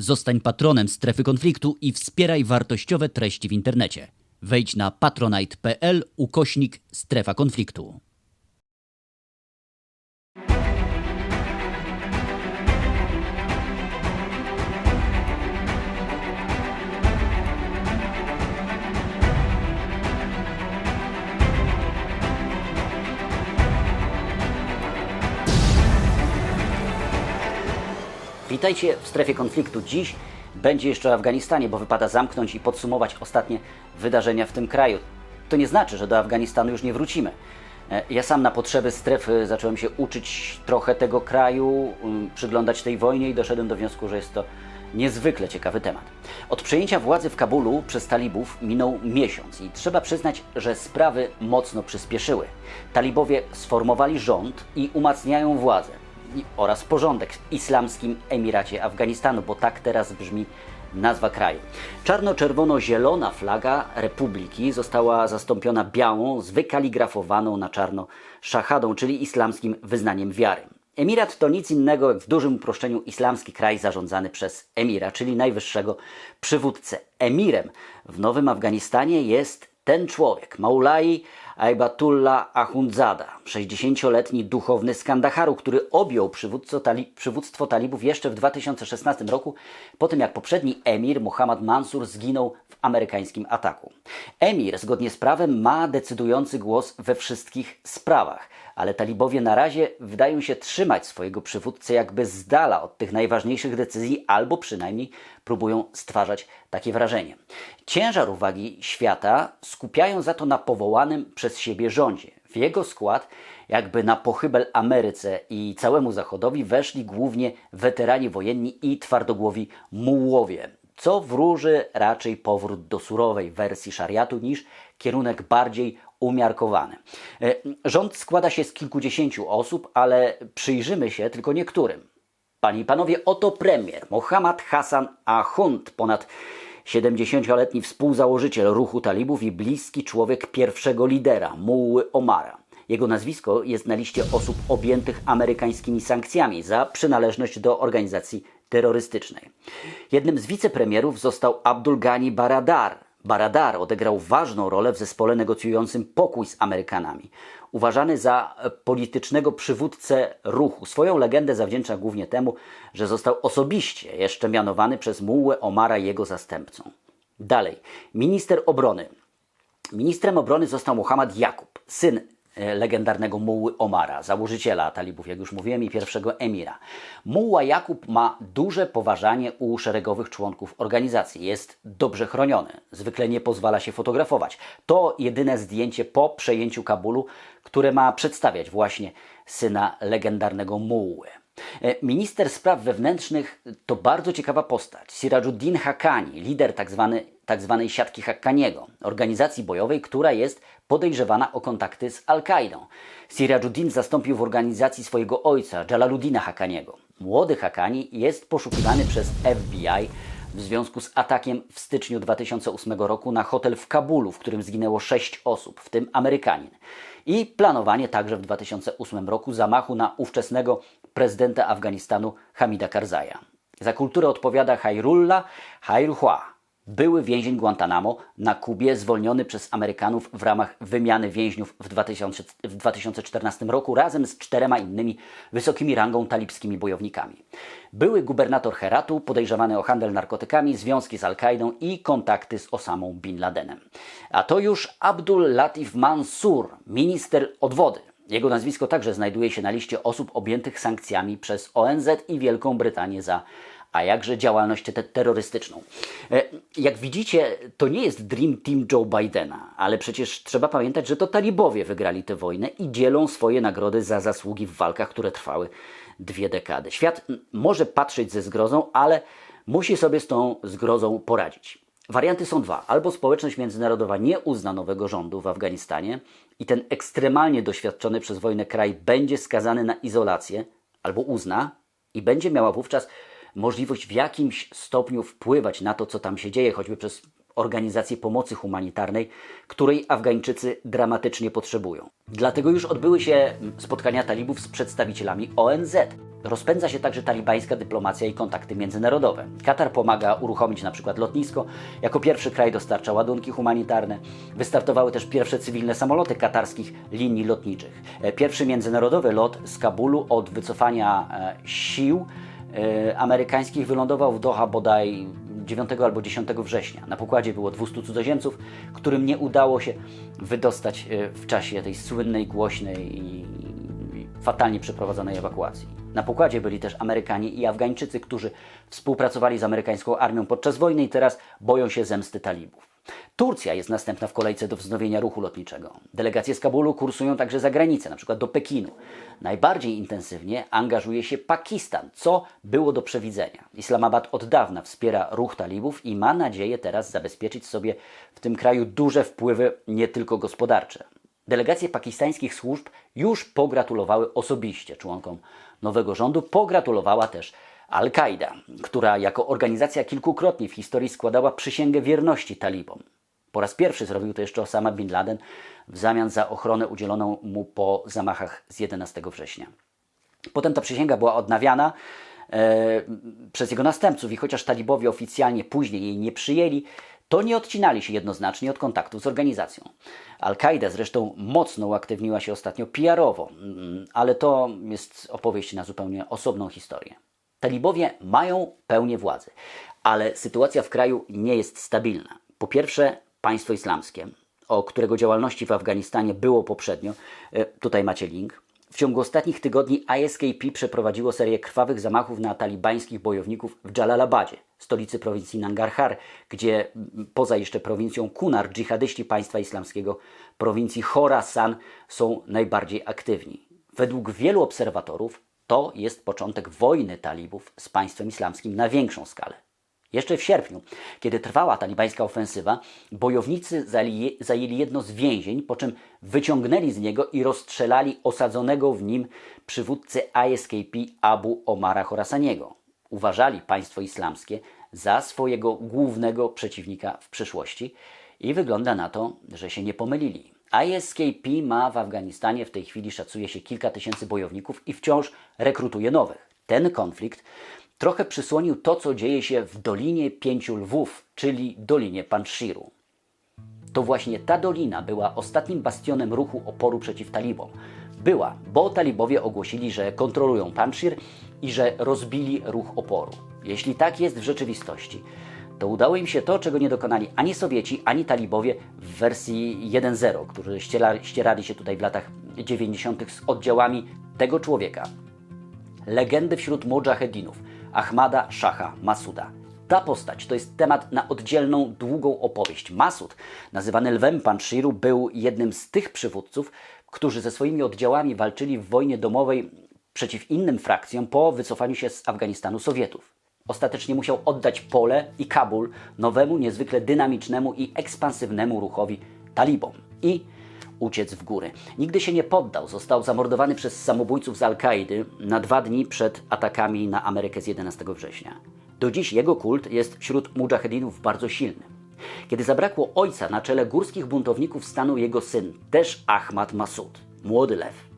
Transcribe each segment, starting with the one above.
Zostań patronem strefy konfliktu i wspieraj wartościowe treści w internecie. Wejdź na patronite.pl ukośnik strefa konfliktu. Witajcie w strefie konfliktu. Dziś będzie jeszcze o Afganistanie, bo wypada zamknąć i podsumować ostatnie wydarzenia w tym kraju. To nie znaczy, że do Afganistanu już nie wrócimy. E, Ja sam na potrzeby strefy zacząłem się uczyć trochę tego kraju, przyglądać tej wojnie i doszedłem do wniosku, że jest to niezwykle ciekawy temat. Od przejęcia władzy w Kabulu przez talibów minął miesiąc i trzeba przyznać, że sprawy mocno przyspieszyły. Talibowie sformowali rząd i umacniają władzę oraz porządek w Islamskim Emiracie Afganistanu, bo tak teraz brzmi nazwa kraju. Czarno-czerwono-zielona flaga republiki została zastąpiona białą z wykaligrafowaną na czarno szahadą, czyli islamskim wyznaniem wiary. Emirat to nic innego jak w dużym uproszczeniu islamski kraj zarządzany przez emira, czyli najwyższego przywódcę. Emirem w Nowym Afganistanie jest ten człowiek, Maulai Aibatullah Ahundzada, 60-letni duchowny z Kandaharu, który objął tali, przywództwo talibów jeszcze w 2016 roku, po tym jak poprzedni emir Muhammad Mansur zginął w amerykańskim ataku. Emir, zgodnie z prawem, ma decydujący głos we wszystkich sprawach, ale talibowie na razie wydają się trzymać swojego przywódcę jakby z dala od tych najważniejszych decyzji, albo przynajmniej próbują stwarzać takie wrażenie. Ciężar uwagi świata skupiają za to na powołanym przez siebie rządzie. W jego skład, jakby na pochybel Ameryce i całemu Zachodowi, weszli głównie weterani wojenni i twardogłowi mułowie, co wróży raczej powrót do surowej wersji szariatu niż kierunek bardziej umiarkowany. E, Rząd składa się z kilkudziesięciu osób, ale przyjrzymy się tylko niektórym. Panie i panowie, oto premier Mohammad Hassan Ahund, ponad 70-letni współzałożyciel ruchu talibów i bliski człowiek pierwszego lidera, Muły Omara. Jego nazwisko jest na liście osób objętych amerykańskimi sankcjami za przynależność do organizacji terrorystycznej. Jednym z wicepremierów został Abdul Ghani Baradar. Baradar odegrał ważną rolę w zespole negocjującym pokój z Amerykanami. Uważany za politycznego przywódcę ruchu. Swoją legendę zawdzięcza głównie temu, że został osobiście jeszcze mianowany przez Mułę Omara jego zastępcą. Dalej, minister obrony. Ministrem obrony został Muhammad Jakub, syn legendarnego Muły Omara, założyciela talibów, jak już mówiłem, i pierwszego emira. Muła Jakub ma duże poważanie u szeregowych członków organizacji. Jest dobrze chroniony. Zwykle nie pozwala się fotografować. To jedyne zdjęcie po przejęciu Kabulu, które ma przedstawiać właśnie syna legendarnego Muły. E, Minister spraw wewnętrznych to bardzo ciekawa postać. Sirajuddin Haqqani, lider tzw. tzw. siatki Haqqaniego, organizacji bojowej, która jest podejrzewana o kontakty z Al-Kaidą. Sirajuddin zastąpił w organizacji swojego ojca, Jalaluddina Haqqaniego. Młody Haqqani jest poszukiwany przez FBI w związku z atakiem w styczniu 2008 roku na hotel w Kabulu, w którym zginęło sześć osób, w tym Amerykanin. I planowanie także w 2008 roku zamachu na ówczesnego prezydenta Afganistanu Hamida Karzaja. Za kulturę odpowiada Hairullah Hairhua, były więzień Guantanamo na Kubie, zwolniony przez Amerykanów w ramach wymiany więźniów w, 2000, w 2014 roku razem z czterema innymi wysokimi rangą talibskimi bojownikami. Były gubernator Heratu, podejrzewany o handel narkotykami, związki z Al-Kaidą i kontakty z Osamą Bin Ladenem. A to już Abdul Latif Mansur, minister odwody. Jego nazwisko także znajduje się na liście osób objętych sankcjami przez ONZ i Wielką Brytanię za a jakże działalność te terrorystyczną. E, Jak widzicie, to nie jest Dream Team Joe Bidena, ale przecież trzeba pamiętać, że to talibowie wygrali tę wojnę i dzielą swoje nagrody za zasługi w walkach, które trwały dwie dekady. Świat może patrzeć ze zgrozą, ale musi sobie z tą zgrozą poradzić. Warianty są dwa. Albo społeczność międzynarodowa nie uzna nowego rządu w Afganistanie i ten ekstremalnie doświadczony przez wojnę kraj będzie skazany na izolację, albo uzna i będzie miała wówczas możliwość w jakimś stopniu wpływać na to, co tam się dzieje, choćby przez organizację pomocy humanitarnej, której Afgańczycy dramatycznie potrzebują. Dlatego już odbyły się spotkania talibów z przedstawicielami ONZ. Rozpędza się także talibańska dyplomacja i kontakty międzynarodowe. Katar pomaga uruchomić na przykład lotnisko, jako pierwszy kraj dostarcza ładunki humanitarne. Wystartowały też pierwsze cywilne samoloty katarskich linii lotniczych. E, Pierwszy międzynarodowy lot z Kabulu od wycofania e, sił amerykańskich wylądował w Doha bodaj 9 albo 10 września. Na pokładzie było 200 cudzoziemców, którym nie udało się wydostać e, w czasie tej słynnej, głośnej i fatalnie przeprowadzonej ewakuacji. Na pokładzie byli też Amerykanie i Afgańczycy, którzy współpracowali z amerykańską armią podczas wojny i teraz boją się zemsty talibów. Turcja jest następna w kolejce do wznowienia ruchu lotniczego. Delegacje z Kabulu kursują także za granicę, przykład do Pekinu. Najbardziej intensywnie angażuje się Pakistan, co było do przewidzenia. Islamabad od dawna wspiera ruch talibów i ma nadzieję teraz zabezpieczyć sobie w tym kraju duże wpływy, nie tylko gospodarcze. Delegacje pakistańskich służb już pogratulowały osobiście członkom nowego rządu. Pogratulowała też Al-Kaida, która jako organizacja kilkukrotnie w historii składała przysięgę wierności talibom. Po raz pierwszy zrobił to jeszcze Osama Bin Laden w zamian za ochronę udzieloną mu po zamachach z 11 września. Potem ta przysięga była odnawiana e, przez jego następców i chociaż talibowie oficjalnie później jej nie przyjęli, to nie odcinali się jednoznacznie od kontaktów z organizacją. Al-Kaida zresztą mocno uaktywniła się ostatnio PR-owo, mm, ale to jest opowieść na zupełnie osobną historię. Talibowie mają pełnię władzy, ale sytuacja w kraju nie jest stabilna. Po pierwsze, państwo islamskie, o którego działalności w Afganistanie było poprzednio, e, tutaj macie link. W ciągu ostatnich tygodni ISKP przeprowadziło serię krwawych zamachów na talibańskich bojowników w Jalalabadzie, stolicy prowincji Nangarhar, gdzie poza jeszcze prowincją Kunar, dżihadyści państwa islamskiego prowincji Khorasan są najbardziej aktywni. Według wielu obserwatorów to jest początek wojny talibów z państwem islamskim na większą skalę. Jeszcze w sierpniu, kiedy trwała talibańska ofensywa, bojownicy zajęli jedno z więzień, po czym wyciągnęli z niego i rozstrzelali osadzonego w nim przywódcę ISKP Abu Omara Khorasaniego. Uważali państwo islamskie za swojego głównego przeciwnika w przyszłości i wygląda na to, że się nie pomylili. ISKP ma w Afganistanie w tej chwili szacuje się kilka tysięcy bojowników i wciąż rekrutuje nowych. Ten konflikt trochę przysłonił to, co dzieje się w Dolinie Pięciu Lwów, czyli Dolinie Panshiru. To właśnie ta dolina była ostatnim bastionem ruchu oporu przeciw talibom. Była, bo talibowie ogłosili, że kontrolują Panshir i że rozbili ruch oporu. Jeśli tak jest w rzeczywistości, to udało im się to, czego nie dokonali ani Sowieci, ani talibowie w wersji 1.0, którzy ściera- ścierali się tutaj w latach 90. z oddziałami tego człowieka, legendy wśród mujahedinów Ahmada Shaha Masuda. Ta postać to jest temat na oddzielną, długą opowieść. Masud, nazywany lwem Panshiru, był jednym z tych przywódców, którzy ze swoimi oddziałami walczyli w wojnie domowej przeciw innym frakcjom po wycofaniu się z Afganistanu Sowietów. Ostatecznie musiał oddać pole i Kabul nowemu, niezwykle dynamicznemu i ekspansywnemu ruchowi talibom i uciec w góry. Nigdy się nie poddał, został zamordowany przez samobójców z Al-Kaidy na dwa dni przed atakami na Amerykę z 11 września. Do dziś jego kult jest wśród mujahedinów bardzo silny. Kiedy zabrakło ojca, na czele górskich buntowników stanął jego syn, też Ahmad Masud, młody lew.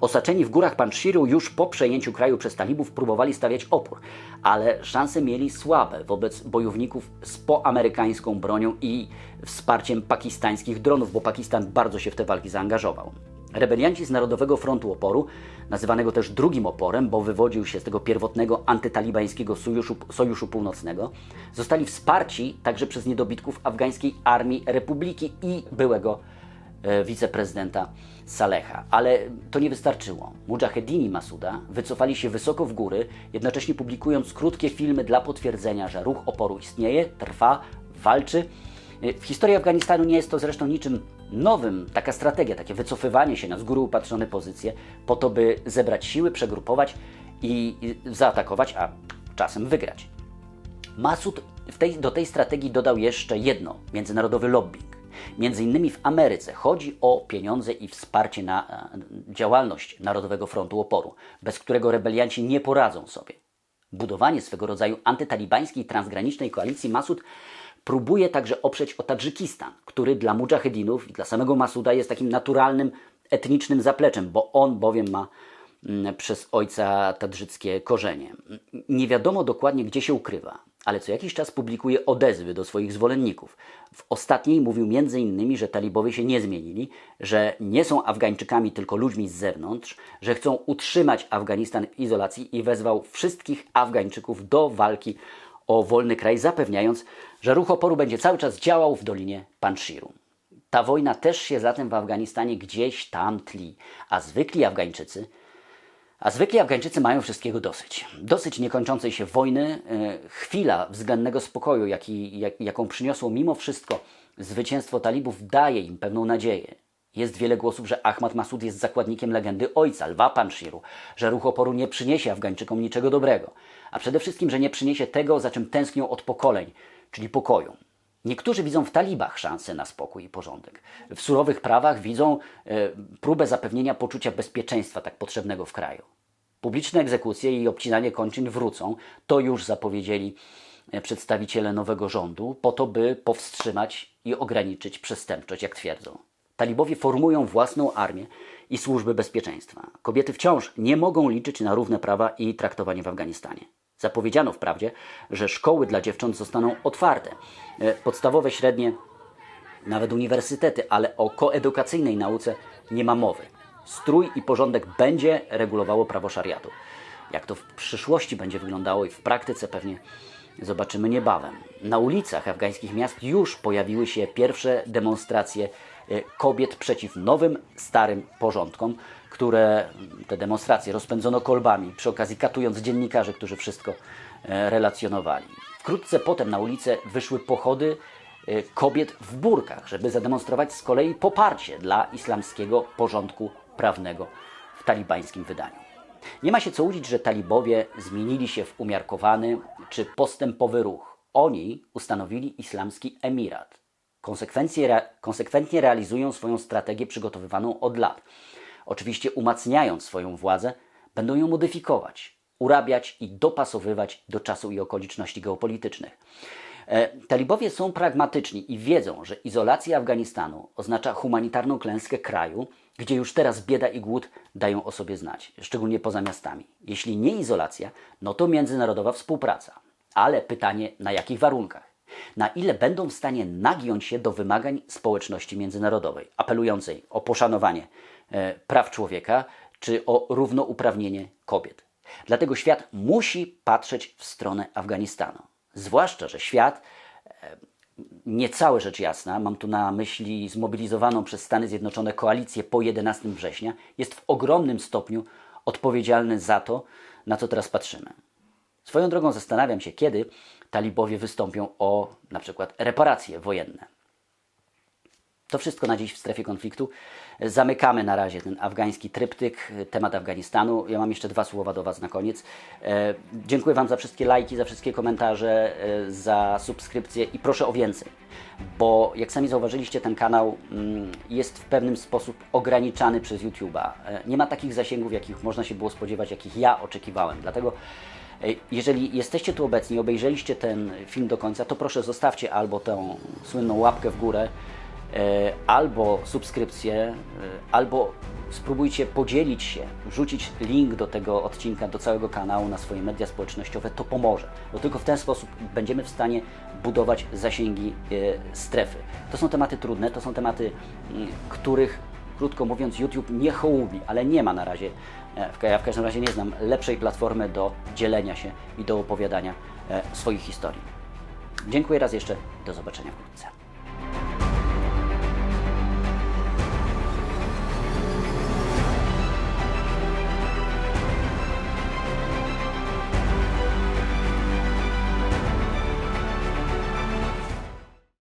Osaczeni w górach Panshiru już po przejęciu kraju przez talibów próbowali stawiać opór, ale szanse mieli słabe wobec bojowników z poamerykańską bronią i wsparciem pakistańskich dronów, bo Pakistan bardzo się w te walki zaangażował. Rebelianci z Narodowego Frontu Oporu, nazywanego też drugim oporem, bo wywodził się z tego pierwotnego antytalibańskiego sojuszu, sojuszu Północnego, zostali wsparci także przez niedobitków afgańskiej Armii Republiki i byłego wiceprezydenta Saleha. Ale to nie wystarczyło. Mujahedini Masuda wycofali się wysoko w góry, jednocześnie publikując krótkie filmy dla potwierdzenia, że ruch oporu istnieje, trwa, walczy. E, W historii Afganistanu nie jest to zresztą niczym nowym, taka strategia, takie wycofywanie się na z góry upatrzone pozycje, po to, by zebrać siły, przegrupować i zaatakować, a czasem wygrać. Masud tej, do tej strategii dodał jeszcze jedno międzynarodowy lobbying. Między innymi w Ameryce chodzi o pieniądze i wsparcie na e, działalność Narodowego Frontu Oporu, bez którego rebelianci nie poradzą sobie. Budowanie swego rodzaju antytalibańskiej transgranicznej koalicji Masud próbuje także oprzeć o Tadżykistan, który dla mujahedinów i dla samego Masuda jest takim naturalnym etnicznym zapleczem, bo on bowiem ma mm, przez ojca tadżyckie korzenie. Nie wiadomo dokładnie, gdzie się ukrywa, ale co jakiś czas publikuje odezwy do swoich zwolenników. W ostatniej mówił m.in., że talibowie się nie zmienili, że nie są Afgańczykami, tylko ludźmi z zewnątrz, że chcą utrzymać Afganistan w izolacji i wezwał wszystkich Afgańczyków do walki o wolny kraj, zapewniając, że ruch oporu będzie cały czas działał w Dolinie Panshiru. Ta wojna też się zatem w Afganistanie gdzieś tam tli, a zwykli Afgańczycy a zwykli Afgańczycy mają wszystkiego dosyć. Dosyć niekończącej się wojny, e, chwila względnego spokoju, jaki, jak, jaką przyniosło mimo wszystko zwycięstwo talibów, daje im pewną nadzieję. Jest wiele głosów, że Ahmad Masud jest zakładnikiem legendy ojca, lwa Panshiru, że ruch oporu nie przyniesie Afgańczykom niczego dobrego, a przede wszystkim, że nie przyniesie tego, za czym tęsknią od pokoleń, czyli pokoju. Niektórzy widzą w talibach szansę na spokój i porządek. W surowych prawach widzą e, próbę zapewnienia poczucia bezpieczeństwa tak potrzebnego w kraju. Publiczne egzekucje i obcinanie kończyn wrócą, to już zapowiedzieli e, przedstawiciele nowego rządu, po to, by powstrzymać i ograniczyć przestępczość, jak twierdzą. Talibowie formują własną armię i służby bezpieczeństwa. Kobiety wciąż nie mogą liczyć na równe prawa i traktowanie w Afganistanie. Zapowiedziano wprawdzie, że szkoły dla dziewcząt zostaną otwarte, e, podstawowe, średnie, nawet uniwersytety, ale o koedukacyjnej nauce nie ma mowy. Strój i porządek będzie regulowało prawo szariatu. Jak to w przyszłości będzie wyglądało i w praktyce pewnie zobaczymy niebawem. Na ulicach afgańskich miast już pojawiły się pierwsze demonstracje kobiet przeciw nowym, starym porządkom, które te demonstracje rozpędzono kolbami, przy okazji katując dziennikarzy, którzy wszystko e, relacjonowali. Wkrótce potem na ulicę wyszły pochody e, kobiet w burkach, żeby zademonstrować z kolei poparcie dla islamskiego porządku prawnego w talibańskim wydaniu. Nie ma się co łudzić, że talibowie zmienili się w umiarkowany czy postępowy ruch. Oni ustanowili islamski emirat. Konsekwencje, konsekwentnie realizują swoją strategię przygotowywaną od lat. Oczywiście umacniając swoją władzę, będą ją modyfikować, urabiać i dopasowywać do czasu i okoliczności geopolitycznych. E, talibowie są pragmatyczni i wiedzą, że izolacja Afganistanu oznacza humanitarną klęskę kraju, gdzie już teraz bieda i głód dają o sobie znać, szczególnie poza miastami. Jeśli nie izolacja, no to międzynarodowa współpraca. Ale pytanie, na jakich warunkach? Na ile będą w stanie nagiąć się do wymagań społeczności międzynarodowej, apelującej o poszanowanie e, praw człowieka czy o równouprawnienie kobiet. Dlatego świat musi patrzeć w stronę Afganistanu. Zwłaszcza, że świat e, nie całe rzecz jasna, mam tu na myśli zmobilizowaną przez Stany Zjednoczone koalicję po 11 września, jest w ogromnym stopniu odpowiedzialny za to, na co teraz patrzymy. Swoją drogą zastanawiam się, kiedy talibowie wystąpią o na przykład reparacje wojenne. To wszystko na dziś w strefie konfliktu. Zamykamy na razie ten afgański tryptyk, temat Afganistanu. Ja mam jeszcze dwa słowa do Was na koniec. E, dziękuję Wam za wszystkie lajki, za wszystkie komentarze, e, za subskrypcje i proszę o więcej, bo jak sami zauważyliście, ten kanał mm, jest w pewnym sposób ograniczany przez YouTube'a. E, nie ma takich zasięgów, jakich można się było spodziewać, jakich ja oczekiwałem. Dlatego jeżeli jesteście tu obecni, obejrzeliście ten film do końca, to proszę zostawcie albo tę słynną łapkę w górę, E, albo subskrypcję, e, albo spróbujcie podzielić się, wrzucić link do tego odcinka, do całego kanału na swoje media społecznościowe, to pomoże, bo tylko w ten sposób będziemy w stanie budować zasięgi e, strefy. To są tematy trudne, to są tematy, których, krótko mówiąc, YouTube nie hołubi, ale nie ma na razie, ja w każdym razie nie znam lepszej platformy do dzielenia się i do opowiadania swoich historii. Dziękuję raz jeszcze, do zobaczenia wkrótce.